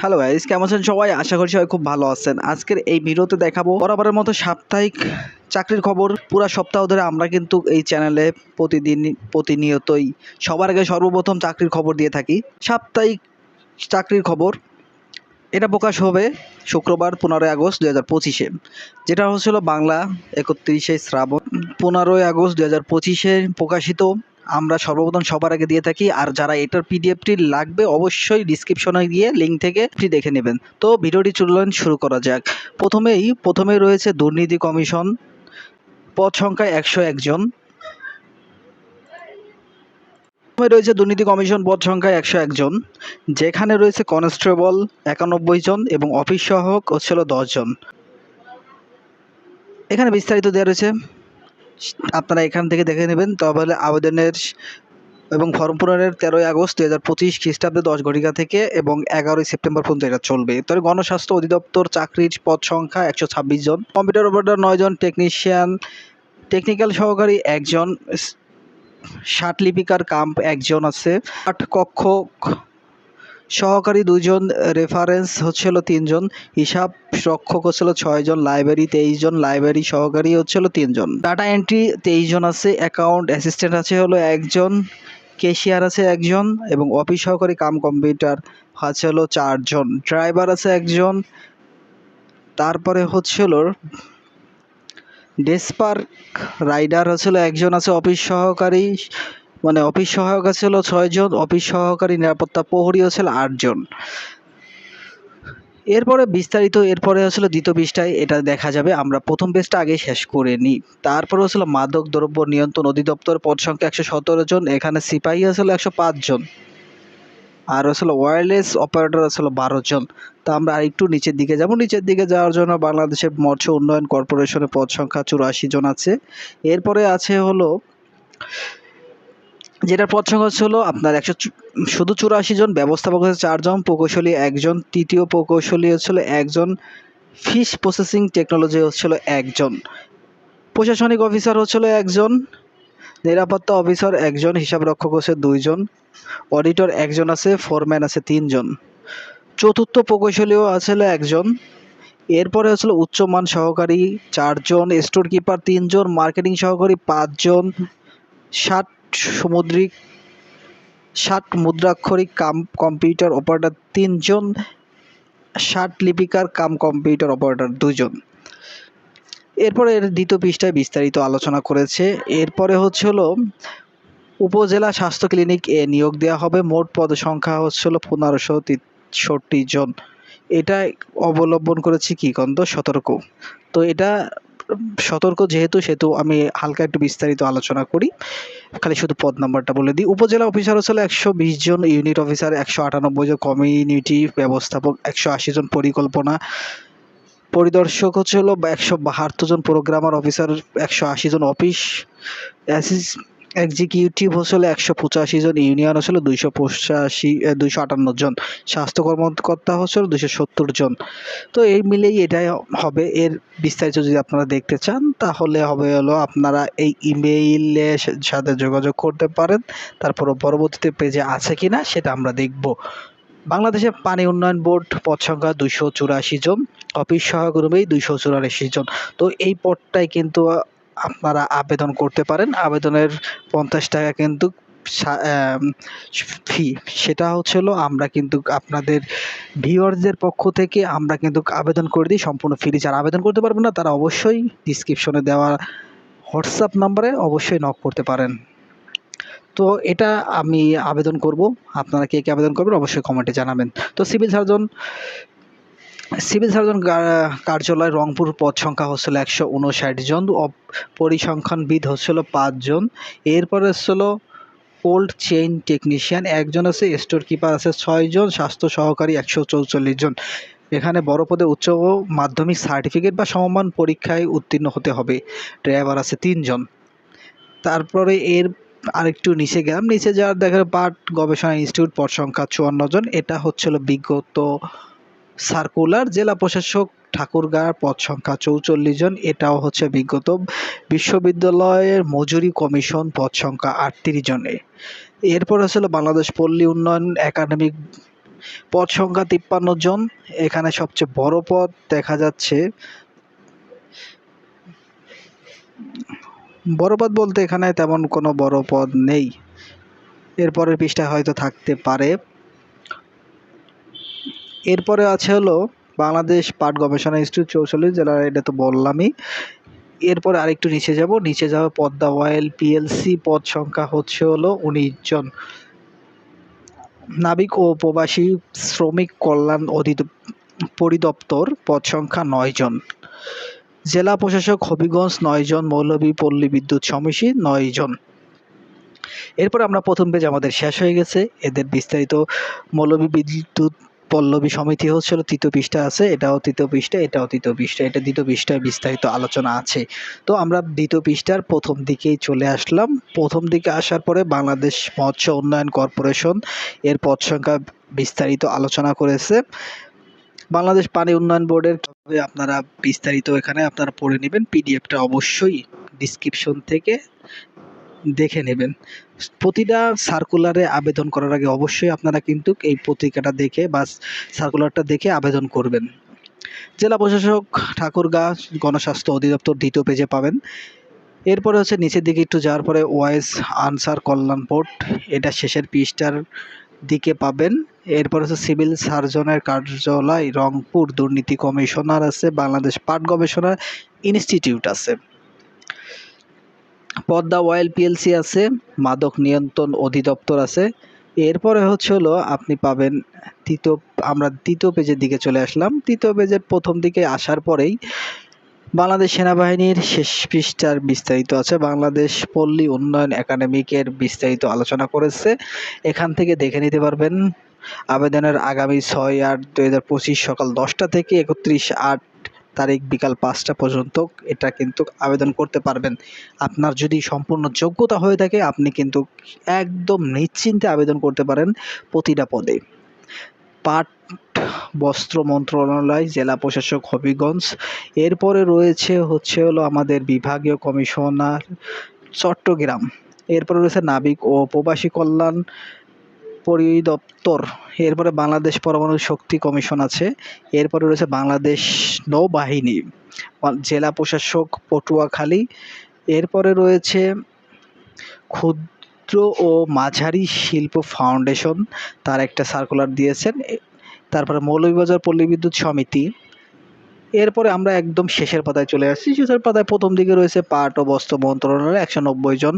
Hello guys কেমন আছেন সবাই? আশা করি সবাই খুব ভালো আছেন। আজকের এই ভিডিওতে দেখাবো বরাবরের মতো সাপ্তাহিক চাকরির খবর। পুরো সপ্তাহ ধরে আমরা কিন্তু এই চ্যানেলে প্রতিদিন, প্রতিনিয়তই সবার আগে সর্বপ্রথম চাকরির খবর দিয়ে থাকি। সাপ্তাহিক চাকরির খবর, এটা প্রকাশ হবে শুক্রবার, পনেরোই আগস্ট দু হাজার পঁচিশে, যেটা হচ্ছিল বাংলা একত্রিশে শ্রাবণ, পনেরোই আগস্ট দু হাজার পঁচিশে প্রকাশিত। আমরা সর্বপ্রথম সবার আগে দিয়ে থাকি, আর যারা এটার পিডিএফটি লাগবে অবশ্যই ডিসক্রিপশনে গিয়ে লিঙ্ক থেকে ফ্রি দেখে নেবেন। তো ভিডিওটি চললেন শুরু করা যাক। প্রথমেই, প্রথমে রয়েছে দুর্নীতি কমিশন, পদ সংখ্যা একশো একজন প্রথমে রয়েছে দুর্নীতি কমিশন, পদ সংখ্যা একশো একজন যেখানে রয়েছে কনস্টেবল একানব্বই জন এবং অফিস সহক হচ্ছিল দশজন এখানে বিস্তারিত দেওয়া রয়েছে। আপনারা এখান থেকে দেখে নেবেন। তবে আবেদনের এবং ফর্ম পূরণের তেরোই আগস্ট দু হাজার পঁচিশ খ্রিস্টাব্দে দশ ঘটিকা থেকে এবং এগারোই সেপ্টেম্বর পর্যন্ত এটা চলবে। তবে গণস্বাস্থ্য অধিদপ্তর চাকরির পদ সংখ্যা একশো ছাব্বিশ জন। কম্পিউটার অপারেটর নয় জন, টেকনিশিয়ান, টেকনিক্যাল সহকারী একজন ষাট লিপিকার কাম্প একজন আছে। আট কক্ষ সহকারী দুজন রেফারেন্স হচ্ছিল তিনজন, হিসাব রক্ষক হচ্ছিল ছয়জন লাইব্রেরি তেইশ জন লাইব্রেরি সহকারী হচ্ছিল তিনজন। ডাটা এন্ট্রি তেইশ জন আছে অ্যাকাউন্ট অ্যাসিস্ট্যান্ট আছে হলো একজন কেশিয়ার আছে একজন, এবং অফিস সহকারী কাম কম্পিউটার আছে হলো চারজন। ড্রাইভার আছে একজন, তারপরে হচ্ছিল ডেসপার্ক রাইডার হচ্ছিল একজন আছে অফিস সহকারী মানে অফিস সহায়ক ছিল ছয়জন অফিস সহকারী নিরাপত্তা প্রহরী হচ্ছিল আটজন এরপরে বিস্তারিত, এরপরে হচ্ছিল দ্বিতীয় পৃষ্ঠায়, এটা দেখা যাবে। আমরা প্রথম পেজটা আগে শেষ করে নিই তারপরে হচ্ছিল মাদক দ্রব্য নিয়ন্ত্রণ অধিদপ্তর, পদ সংখ্যা একশো সতেরো জন, এখানে সিপাহী হচ্ছিল একশো পাঁচ জন। আর হচ্ছিল ওয়্যারলেস অপারেটর হচ্ছিল বারো জন। তা আমরা আর একটু নিচের দিকে যাব। নিচের দিকে যাওয়ার জন্য বাংলাদেশের মৎস্য উন্নয়ন কর্পোরেশনের পদ সংখ্যা চুরাশি জন আছে। এরপরে আছে হলো যেটার পদ সংখ্যা হলো আপনার একশো শুধু চুরাশি জন ব্যবস্থাপক হচ্ছে চারজন প্রকৌশলী, একজন তৃতীয় প্রকৌশলী হচ্ছিল, একজন ফিশ প্রসেসিং টেকনোলজি হচ্ছিল একজন। প্রশাসনিক অফিসার হচ্ছিল একজন, নিরাপত্তা অফিসার একজন, হিসাব রক্ষক হচ্ছে দুইজন অডিটর একজন আছে ফোরম্যান আছে তিনজন। চতুর্থ প্রকৌশলীও আছে একজন, এরপরে হচ্ছিল উচ্চমান সহকারী চারজন স্টোর কিপার তিনজন মার্কেটিং সহকারী পাঁচজন ষাট সামুদ্রিক ষাট মুদ্রাক্ষরিক কাম কম্পিউটার অপারেটর, তিনজন ষাট লিপিকার কাম কম্পিউটার অপারেটর, দুজন। এরপরে এর দ্বিতীয় পৃষ্ঠায় বিস্তারিত আলোচনা করেছে। এরপরে হচ্ছে হলো, উপজেলা স্বাস্থ্য ক্লিনিক এ নিয়োগ দেওয়া হবে। মোট পদ সংখ্যা হচ্ছে হলো পনেরোশো তেষট্টি জন। এটা অবলম্বন করেছি কি গন্ধ সতর্ক। তো এটা, সতর্ক যেহেতু, সেহেতু আমি হালকা একটু বিস্তারিত আলোচনা করি। খালি শুধু পদ নাম্বারটা বলে দিই। উপজেলা অফিসার হচ্ছে একশো বিশ জন ইউনিট অফিসার একশো আটানব্বই জন কমিউনিটি ব্যবস্থাপক একশো আশি জন, পরিকল্পনা পরিদর্শক হচ্ছে হলো একশো বাহাত্তর জন প্রোগ্রামার অফিসার একশো আশি জন অফিস অ্যাসিস এক্সিকিউটিভ হচ্ছিল একশো পঁচাশি জন, ইউনিয়ন হচ্ছিল দুইশো পঁচাশি দুইশো আটান্ন জন। স্বাস্থ্য কর্মকর্তা হচ্ছিল দুইশো সত্তর জন। তো এই মিলেই এটাই হবে। এর বিস্তারিত যদি আপনারা দেখতে চান, তাহলে হবে হলো আপনারা এই ইমেইলের সাথে যোগাযোগ করতে পারেন। তারপর পরবর্তীতে পেজে আছে কি না সেটা আমরা দেখব। বাংলাদেশের পানি উন্নয়ন বোর্ড পদ সংখ্যা দুইশো চুরাশি জন, অফিস সহায়ক রুমেই দুইশো চুরাশি জন। তো এই পদটাই কিন্তু আপনারা আবেদন করতে পারেন। আবেদনের পঞ্চাশ টাকা কিন্তু ফি। সেটা হচ্ছিল আমরা কিন্তু আপনাদের ভিউয়ার্সদের পক্ষ থেকে আমরা কিন্তু আবেদন করে দিই। সম্পূর্ণ ফ্রি যারা আবেদন করতে পারবেন না, তারা অবশ্যই ডিসক্রিপশনে দেওয়া হোয়াটসঅ্যাপ নাম্বারে অবশ্যই নক করতে পারেন। তো এটা আমি আবেদন করব। আপনারা কে কে আবেদন করবেন অবশ্যই কমেন্টে জানাবেন। তো সিভিল সার্জন সিভিল সার্জন কার্যালয় রংপুর পদ সংখ্যা হচ্ছিল একশো উনষাট জন পরিসংখ্যানবিদ হচ্ছিল পাঁচজন এরপরে হচ্ছিল কোল্ড চেইন টেকনিশিয়ান, একজন আছে স্টোর কিপার আছে ছয়জন স্বাস্থ্য সহকারী একশো চৌচল্লিশ জন। এখানে বড় পদে উচ্চ মাধ্যমিক সার্টিফিকেট বা সমমান পরীক্ষায় উত্তীর্ণ হতে হবে। ড্রাইভার আছে তিনজন তারপরে এর আরেকটু নিচে গেলাম। নিচে যাওয়ার দেখা পাট গবেষণা ইনস্টিটিউট পদ সংখ্যা চুয়ান্ন জন। এটা হচ্ছিল বিগত সার্কুলার জেলা প্রশাসক ঠাকুরগাঁর পদ সংখ্যা চৌচল্লিশ জন। এটাও হচ্ছে বিগত বিশ্ববিদ্যালয়ের মজুরি কমিশন পদ সংখ্যা আটত্রিশ জনে এরপর হচ্ছিল বাংলাদেশ পল্লী উন্নয়ন একাডেমিক পদ সংখ্যা তিপ্পান্ন জন। এখানে সবচেয়ে বড় পদ দেখা যাচ্ছে। বড় পদ বলতে এখানে তেমন কোনো বড় পদ নেই। এরপরের পৃষ্ঠায় হয়তো থাকতে পারে। এরপরে আছে হলো বাংলাদেশ পাট গবেষণা ইনস্টিটিউট চৌচল্লিশ জেলা এটা তো বললামই। এরপরে আরেকটু নিচে যাব। নিচে যাওয়া পদ্মা অয়েল পিএলসি পদ সংখ্যা হচ্ছে হলো উনিশ জন। নাবিক ও প্রবাসী শ্রমিক কল্যাণ অধিদ, পরিদপ্তর পদ সংখ্যা নয় জন। জেলা প্রশাসক হবিগঞ্জ নয় জন, মৌলভী পল্লী বিদ্যুৎ সমিতি নয় জন। এরপর আমরা প্রথম পেজ আমাদের শেষ হয়ে গেছে। এদের বিস্তারিত মৌলভী বিদ্যুৎ পল্লবী সমিতি হচ্ছিল তৃতীয় পৃষ্ঠা আছে, এটাও তৃতীয় পৃষ্ঠা, এটাও তৃতীয় পৃষ্ঠা, এটা দ্বিতীয় পৃষ্ঠায় বিস্তারিত আলোচনা আছে। তো আমরা দ্বিতীয় পৃষ্ঠার প্রথম দিকেই চলে আসলাম। প্রথম দিকে আসার পরে বাংলাদেশ মৎস্য উন্নয়ন কর্পোরেশন এর পদ সংখ্যা বিস্তারিত আলোচনা করেছে। বাংলাদেশ পানি উন্নয়ন বোর্ডের আপনারা বিস্তারিত এখানে আপনারা পড়ে নেবেন, পিডিএফটা অবশ্যই ডিসক্রিপশন থেকে। দেখে নেবেন। প্রতিটা সার্কুলারে আবেদন করার আগে অবশ্যই আপনারা কিন্তু এই পত্রিকাটা দেখে বা সার্কুলারটা দেখে আবেদন করবেন। জেলা প্রশাসক ঠাকুরগাঁ গণস্বাস্থ্য অধিদপ্তর দ্বিতীয় পেজে পাবেন। এরপরে হচ্ছে নিচের দিকে একটু যাওয়ার পরে ওয়াইস আনসার কল্যাণ পোর্ট এটা শেষের পৃষ্ঠার দিকে পাবেন। এরপর হচ্ছে সিভিল সার্জনের কার্যালয় রংপুর, দুর্নীতি কমিশনার আছে, বাংলাদেশ পাট গবেষণা ইনস্টিটিউট আছে। পদ্মা অয়েল পিএলসি আছে, মাদক নিয়ন্ত্রণ অধিদপ্তর আছে। এরপরে হচ্ছে হলো আপনি পাবেন তৃতীয়, আমরা তৃতীয় পেজের দিকে চলে আসলাম। তৃতীয় পেজের প্রথম দিকে আসার পরেই বাংলাদেশ সেনাবাহিনীর শেষ পৃষ্ঠার বিস্তারিত আছে। বাংলাদেশ পল্লী উন্নয়ন একাডেমিকের বিস্তারিত আলোচনা করেছে। এখান থেকে দেখে নিতে পারবেন। আবেদনের আগামী ছয় আট পঁচিশ সকাল দশটা থেকে একত্রিশ আট তারিখ বিকাল পাঁচটা পর্যন্ত এটা কিন্তু আবেদন করতে পারবেন। আপনার যদি সম্পূর্ণ যোগ্যতা হয়ে থাকে, আপনি কিন্তু একদম নিশ্চিন্তে আবেদন করতে পারেন প্রতিটা পদে। পাট, বস্ত্র মন্ত্রণালয়, জেলা প্রশাসক হবিগঞ্জ। এরপরে রয়েছে হচ্ছে হলো আমাদের বিভাগীয় কমিশনার চট্টগ্রাম। এরপরে রয়েছে নাবিক ও প্রবাসী কল্যাণ পরিদপ্তর। এরপরে বাংলাদেশ পরমাণু শক্তি কমিশন আছে। এরপরে রয়েছে বাংলাদেশ নৌবাহিনী, জেলা প্রশাসক পটুয়াখালী। এরপরে রয়েছে ক্ষুদ্র ও মাঝারি শিল্প ফাউন্ডেশন, তার একটা সার্কুলার দিয়েছেন। তারপরে মৌলভীবাজার পল্লী বিদ্যুৎ সমিতি এরপরে আমরা একদম শেষের পাতায় চলে আসছি। শেষের পাতায় প্রথম দিকে রয়েছে পাট ও বস্ত্র মন্ত্রণালয় একশো নব্বই জন।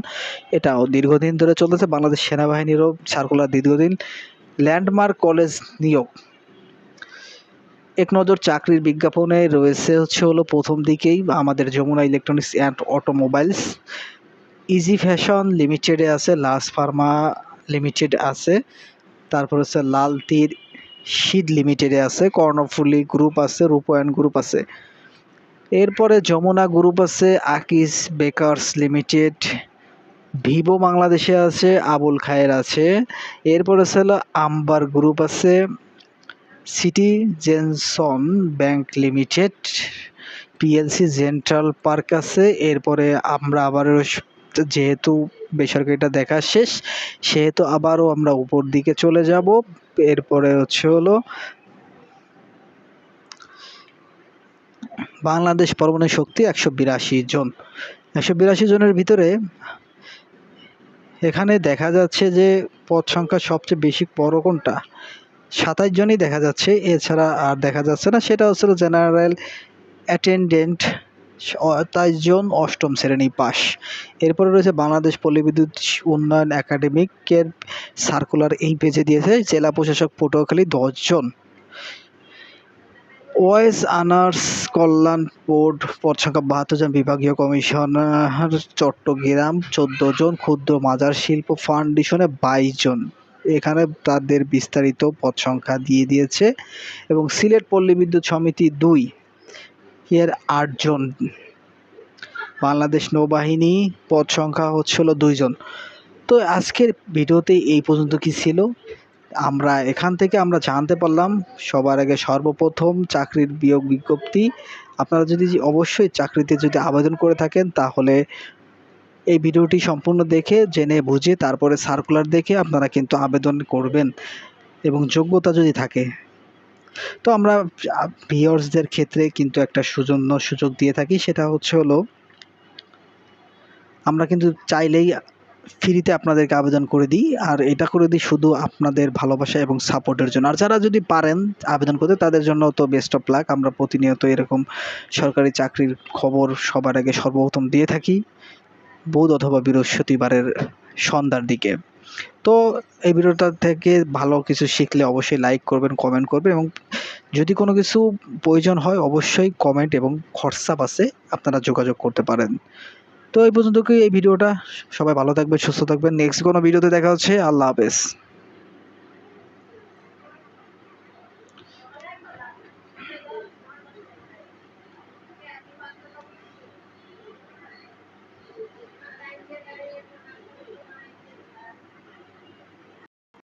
এটাও দীর্ঘদিন ধরে চলেছে বাংলাদেশ সেনাবাহিনীরও সার্কুলার দীর্ঘদিন। ল্যান্ডমার্ক কলেজ নিয়োগ। এক নজর চাকরির বিজ্ঞাপনে রয়েছে হচ্ছে হলো প্রথম দিকেই আমাদের Jamuna electronics and automobiles. Easy fashion লিমিটেডে আছে, লাস ফার্মা লিমিটেড আছে। তারপর হচ্ছে লাল তীর শীত লিমিটেডে আছে, কর্ণফুলি গ্রুপ আছে, রূপায়ণ গ্রুপ আছে। এরপরে যমুনা গ্রুপ আছে, আকিস বেকার্স লিমিটেড, ভিভো বাংলাদেশে আছে, আবুল খায়ের আছে। এরপরে আছে হলো আম্বার গ্রুপ আছে, Citizens bank limited, PLC central park আছে। এরপরে আমরা আবারও যেহেতু বেসরকারিটা দেখা শেষ, সেহেতু আবারও আমরা উপর দিকে চলে যাব। এরপরে হচ্ছে হলো বাংলাদেশ পরমাণু শক্তি একশো বিরাশি জন। একশো বিরাশি জনের ভিতরে এখানে দেখা যাচ্ছে যে পদ সংখ্যা সবচেয়ে বেশি বড় কোনটা? সাতাইশ জনই দেখা যাচ্ছে, এছাড়া আর দেখা যাচ্ছে না। সেটা হচ্ছে জেনারেল অ্যাটেন্ডেন্ট তেইশ জন অষ্টম শ্রেণি পাস এরপরে রয়েছে বাংলাদেশ পল্লীবিদ্যুৎ উন্নয়ন একাডেমিকের সার্কুলার এই পেজে দিয়েছে, জেলা প্রশাসক পটুয়াখালী দশজন ওয়েস আনার্স কল্যাণ বোর্ড পদ সংখ্যা বাহাত্তর জন, বিভাগীয় কমিশনার চট্টগ্রাম চোদ্দ জন, ক্ষুদ্র মাজার শিল্প ফাউন্ডেশনে বাইশ জন। এখানে তাদের বিস্তারিত পদ সংখ্যা দিয়ে দিয়েছে। এবং সিলেট পল্লী বিদ্যুৎ সমিতি দুই। এর আটজন বাংলাদেশ নৌবাহিনী পদ সংখ্যা হচ্ছিল দুইজন তো আজকের ভিডিওতে এই পর্যন্ত কি ছিল? আমরা এখান থেকে আমরা জানতে পারলাম সবার আগে সর্বপ্রথম চাকরির বিয়োগ বিজ্ঞপ্তি। আপনারা যদি অবশ্যই চাকরিতে যদি আবেদন করে থাকেন, তাহলে এই ভিডিওটি সম্পূর্ণ দেখে, জেনে বুঝে, তারপরে সার্কুলার দেখে আপনারা কিন্তু আবেদন করবেন এবং যোগ্যতা যদি থাকে তো আমরা ভিওর্সদের ক্ষেত্রে কিন্তু একটা সুজন্য সুযোগ দিয়ে থাকি, সেটা হচ্ছে হলো, আমরা কিন্তু চাইলেই ফ্রিতে আপনাদেরকে আবেদন করে দিই, আর এটা করে দিই শুধু আপনাদের ভালোবাসা এবং সাপোর্টের জন্য। আর যারা যদি পারেন আবেদন করতে, তাদের জন্য তো বেস্ট অফ লাক আমরা প্রতিনিয়ত এরকম সরকারি চাকরির খবর সবার আগে সর্বপ্রথম দিয়ে থাকি, বুধ অথবা বৃহস্পতিবারের সন্ধ্যার দিকে। তো এই ভিডিওটা থেকে ভালো কিছু শিখলে অবশ্যই লাইক করবেন কমেন্ট করবেন এবং যদি কোনো কিছু প্রয়োজন হয় অবশ্যই কমেন্ট এবং হোয়াটসঅ্যাপ আছে, আপনারা যোগাযোগ করতে পারেন। তো এই পর্যন্ত কি এই ভিডিওটা? সবাই ভালো থাকবেন, সুস্থ থাকবেন। নেক্সট কোনো ভিডিওতে দেখা হচ্ছে, আল্লাহ হাফেজ।